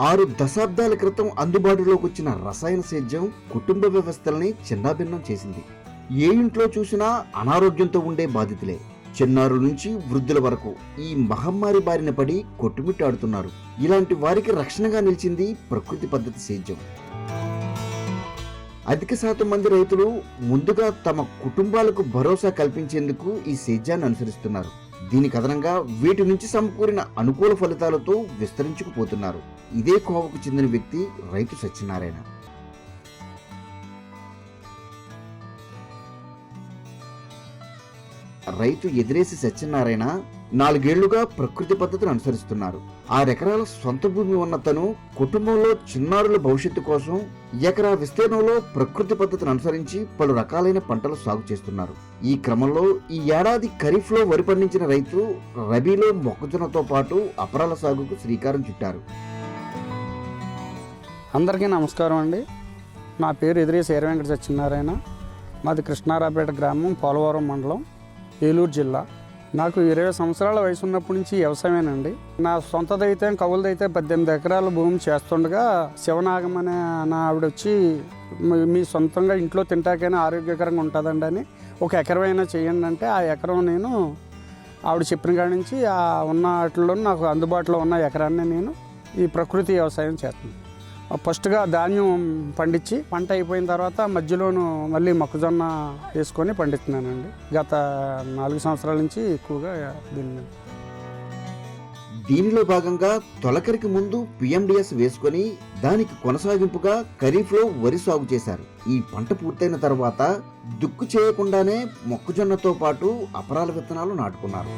ఆరు దశాబ్దాల క్రితం అందుబాటులోకి వచ్చిన రసాయన సేద్యం కుటుంబ వ్యవస్థల్ని చిన్నాభిన్నం చేసింది. ఏ ఇంట్లో చూసినా అనారోగ్యంతో ఉండే బాధితులే. చిన్నారుల నుంచి వృద్ధుల వరకు ఈ మహమ్మారి బారిన పడి కొట్టుమిట్టాడుతున్నారు. ఇలాంటి వారికి రక్షణగా నిలిచింది ప్రకృతి పద్ధతి సేద్యం. అధిక శాతం మంది రైతులు ముందుగా తమ కుటుంబాలకు భరోసా కల్పించేందుకు ఈ సేద్యాన్ని అనుసరిస్తున్నారు. దీనికి అదనంగా వీటి నుంచి సమకూరిన అనుకూల ఫలితాలతో విస్తరించుకుపోతున్నారు. ఇదే కోవకు చెందిన వ్యక్తి రైతు సత్యనారాయణ. రైతు ఎదిరేసి సత్యనారాయణ నాలుగేళ్ళుగా ప్రకృతి పద్ధతిని అనుసరిస్తున్నారు. ఆరెకరాల సొంత భూమి ఉన్న తను కుటుంబంలో చిన్నారుల భవిష్యత్తు కోసం ఎకరా విస్తీర్ణంలో ప్రకృతి పద్ధతిని అనుసరించి పలు రకాలైన పంటలు సాగు చేస్తున్నారు. ఈ క్రమంలో ఈ ఏడాది ఖరీఫ్లో వరి పండించిన రైతు రబీలో మొక్కజొన్నతో పాటు అపరాల సాగుకు శ్రీకారం చుట్టారు. అందరికీ నమస్కారం అండి. నా పేరు ఎదిరి శేర వెంకట సత్యనారాయణ. మాది కృష్ణారాపేట గ్రామం పోలవరం మండలం. ఏలూరు జిల్లా. నాకు ఇరవై సంవత్సరాల వయసు ఉన్నప్పటి నుంచి వ్యవసాయమేనండి. నా సొంతదైతే కవులదైతే పద్దెనిమిది ఎకరాల భూమి చేస్తుండగా శివనాగం అనే నా ఆవిడ వచ్చి "మీ- మీ సొంతంగా ఇంట్లో తింటాకైనా ఆరోగ్యకరంగా ఉంటుందండి అని ఒక ఎకరమైనా చేయండి అంటే ఆ ఎకరం నేను ఆవిడ చెప్పిన కాడి నుంచి ఆ ఉన్న వాటిలో నాకు అందుబాటులో ఉన్న ఎకరాన్ని నేను ఈ ప్రకృతి వ్యవసాయం చేస్తున్నాను. ఫస్ట్గా ధాన్యం పండించి పంట అయిపోయిన తర్వాత మధ్యలోను మళ్ళీ మొక్కజొన్న వేసుకొని పండిస్తున్నానండి. గత నాలుగు సంవత్సరాల నుంచి ఎక్కువగా దీన్ని దీనిలో భాగంగా తొలకరికి ముందు పిఎండిఎస్ వేసుకొని దానికి కొనసాగింపుగా ఖరీఫ్లో వరి సాగు చేశారు. ఈ పంట పూర్తయిన తర్వాత దుక్కు చేయకుండానే మొక్కజొన్నతో పాటు అపరాల విత్తనాలు నాటుకున్నారు.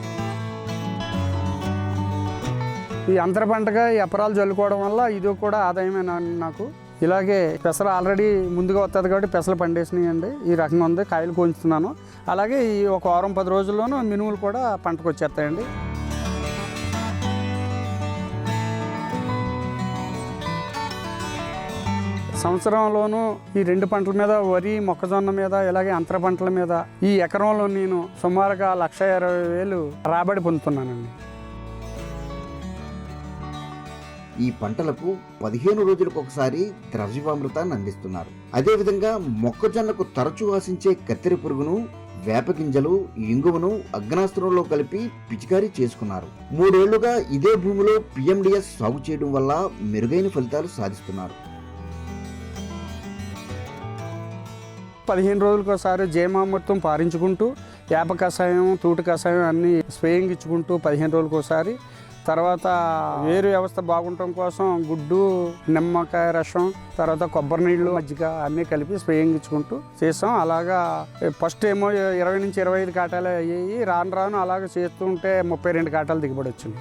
ఈ అంతర పంటగా ఎపరాలు చల్లుకోవడం వల్ల ఇది కూడా ఆదాయమే నాకు. ఇలాగే పెసలు ఆల్రెడీ ముందుగా వస్తుంది కాబట్టి పెసలు పండేసినాయండి. ఈ రకంగా ఉంది కాయలు కోంచుతున్నాను అలాగే ఈ ఒక వారం పది రోజుల్లోనూ మినుములు కూడా పంటకు వచ్చేస్తాయండి సంవత్సరంలోనూ ఈ రెండు పంటల మీద వరి మొక్కజొన్న మీద ఇలాగే అంతర పంటల మీద ఈ ఎకరంలో నేను సుమారుగా లక్ష ఇరవై వేలు రాబడి పొందుతున్నానండి. ఈ పంటలకు పదిహేను రోజులకు ఒకసారి ద్రవ్యవామృతాన్ని అందిస్తున్నారు. అదేవిధంగా మొక్కజొన్నకు తరచూ ఆశించే కత్తెర పురుగును వేప గింజలు ఇంగువను అగ్నాస్త్రంలో కలిపి పిచికారీ చేసుకున్నారు. మూడేళ్ళుగా ఇదే భూమిలో పిఎండిఎస్ సాగు చేయడం వల్ల మెరుగైన ఫలితాలు సాధిస్తున్నారు. పదిహేను రోజులకు ఒకసారి జయమామృతం పారించుకుంటూ వేప కషాయం తూటి కషాయం అన్ని స్ప్రేయింగ్ ఇచ్చుకుంటూ పదిహేను రోజులకు ఒకసారి తర్వాత వేరు వ్యవస్థ బాగుండటం కోసం గుడ్డు నిమ్మకాయ రసం తర్వాత కొబ్బరి నీళ్ళు మజ్జిగ అన్నీ కలిపి స్ప్రేయింగ్ ఇచ్చుకుంటూ చేసాం అలాగా ఫస్ట్ ఏమో ఇరవై నుంచి ఇరవై ఐదు కాటాలు అయ్యాయి. రాను రాను అలాగ చేస్తూ ఉంటే ముప్పై రెండు కాటాలు దిగుబడి వచ్చింది.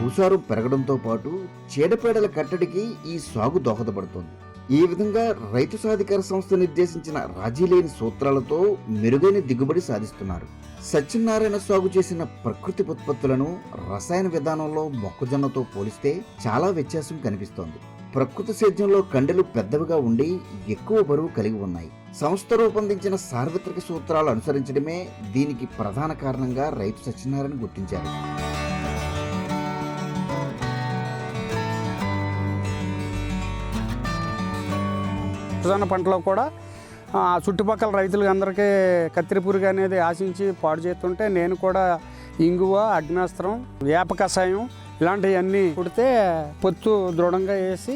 భూసారం పెరగడంతో పాటు చీడపీడల కట్టడికి ఈ సాగు దోహదపడుతుంది. ఈ విధంగా రైతు సాధికార సంస్థ నిర్దేశించిన రాజీ లేని సూత్రాలతో మెరుగైన దిగుబడి సాధిస్తున్నారు. సత్యనారాయణ సాగు చేసిన ప్రకృతి ఉత్పత్తులను రసాయన విధానంలో మొక్కజొన్నతో పోలిస్తే చాలా వ్యత్యాసం కనిపిస్తోంది. ప్రకృతి సేద్యంలో కండెలు పెద్దవిగా ఉండి ఎక్కువ బరువు కలిగి ఉన్నాయి. సంస్థ రూపొందించిన సార్వత్రిక సూత్రాలు అనుసరించడమే దీనికి ప్రధాన కారణంగా రైతు సత్యనారాయణ గుర్తించారు. మొక్కజొన్న పంటలో కూడా చుట్టుపక్కల రైతులకి అందరికీ కత్తిరి పురుగు అనేది ఆశించి పాడు చేస్తుంటే నేను కూడా ఇంగువ అగ్నాస్త్రం వేప కషాయం ఇలాంటివన్నీ కుడితే పొత్తు దృఢంగా వేసి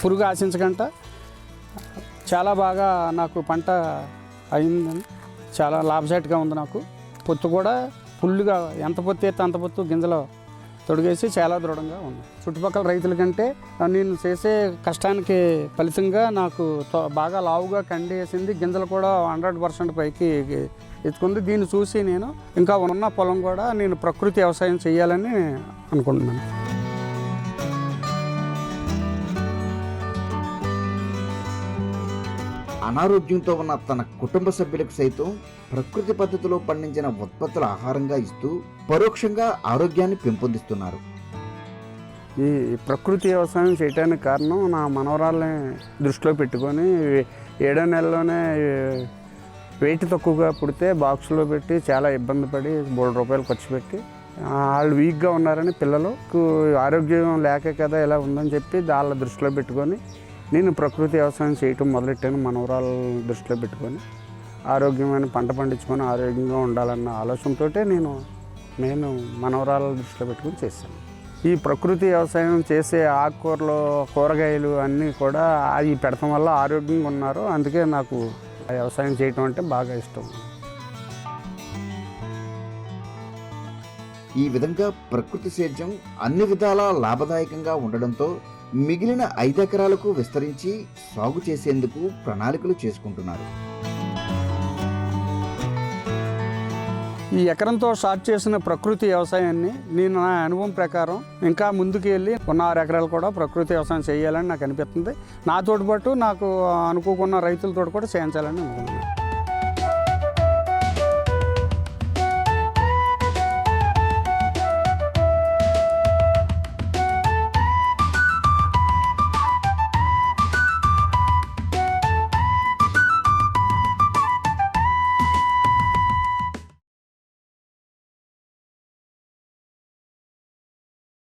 పురుగు ఆశించకుండా చాలా బాగా నాకు పంట అయిందని చాలా లాభసాటిగా ఉంది నాకు. పొత్తు కూడా ఫుల్గా ఎంత పొత్తు అయితే అంత పొత్తు గింజలు తొడిగేసి చాలా దృఢంగా ఉంది చుట్టుపక్కల రైతుల కంటే నేను చేసే కష్టానికి ఫలితంగా నాకు తో- బాగా లావుగా కండి వేసింది గింజలు కూడా హండ్రెడ్ పర్సెంట్ పైకి ఎత్తుకుంది. దీన్ని చూసి నేను ఇంకా ఉన్న పొలం కూడా నేను ప్రకృతి వ్యవసాయం చేయాలని అనుకుంటున్నాను. అనారోగ్యంతో ఉన్న తన కుటుంబ సభ్యులకు సైతం ప్రకృతి పద్ధతిలో పండించిన ఉత్పత్తుల ఆహారంగా ఇస్తూ పరోక్షంగా ఆరోగ్యాన్ని పెంపొందిస్తున్నారు. ఈ ప్రకృతి వ్యవసాయం చేయడానికి కారణం నా మనవరాల్ని దృష్టిలో పెట్టుకొని ఏడో నెలలోనే వెయిట్ తక్కువగా పుడితే బాక్స్లో పెట్టి చాలా ఇబ్బంది పడి మూడు రూపాయలు ఖర్చు పెట్టి వాళ్ళు వీక్గా ఉన్నారని పిల్లలకు ఆరోగ్యం లేక కదా ఇలా ఉందని చెప్పి వాళ్ళ దృష్టిలో పెట్టుకొని నేను ప్రకృతి వ్యవసాయం చేయటం మొదలెట్టాను మనవరాల దృష్టిలో పెట్టుకొని. ఆరోగ్యమైన పంట పండించుకొని ఆరోగ్యంగా ఉండాలన్న ఆలోచనతో నేను నేను మనవరాల దృష్టిలో పెట్టుకొని చేశాను. ఈ ప్రకృతి వ్యవసాయం చేసే ఆకుకూరలు కూరగాయలు అన్నీ కూడా అవి పెడతాం వల్ల ఆరోగ్యంగా ఉన్నారు. అందుకే నాకు ఆ వ్యవసాయం చేయటం అంటే బాగా ఇష్టం. ఈ విధంగా ప్రకృతి సేద్యం అన్ని విధాలా లాభదాయకంగా ఉండడంతో మిగిలిన ఐదు ఎకరాలకు విస్తరించి సాగు చేసేందుకు ప్రణాళికలు చేసుకుంటున్నారు. ఈ ఎకరంతో స్టార్ట్ చేసిన ప్రకృతి వ్యవసాయాన్ని నేను నా అనుభవం ప్రకారం ఇంకా ముందుకు వెళ్ళి ఉన్న ఆరు ఎకరాలు కూడా ప్రకృతి వ్యవసాయం చేయాలని నాకు అనిపిస్తుంది. నాతోటి పాటు నాకు అనుకోకున్న రైతులతో కూడా చేయించాలని అనుకుంటున్నాను.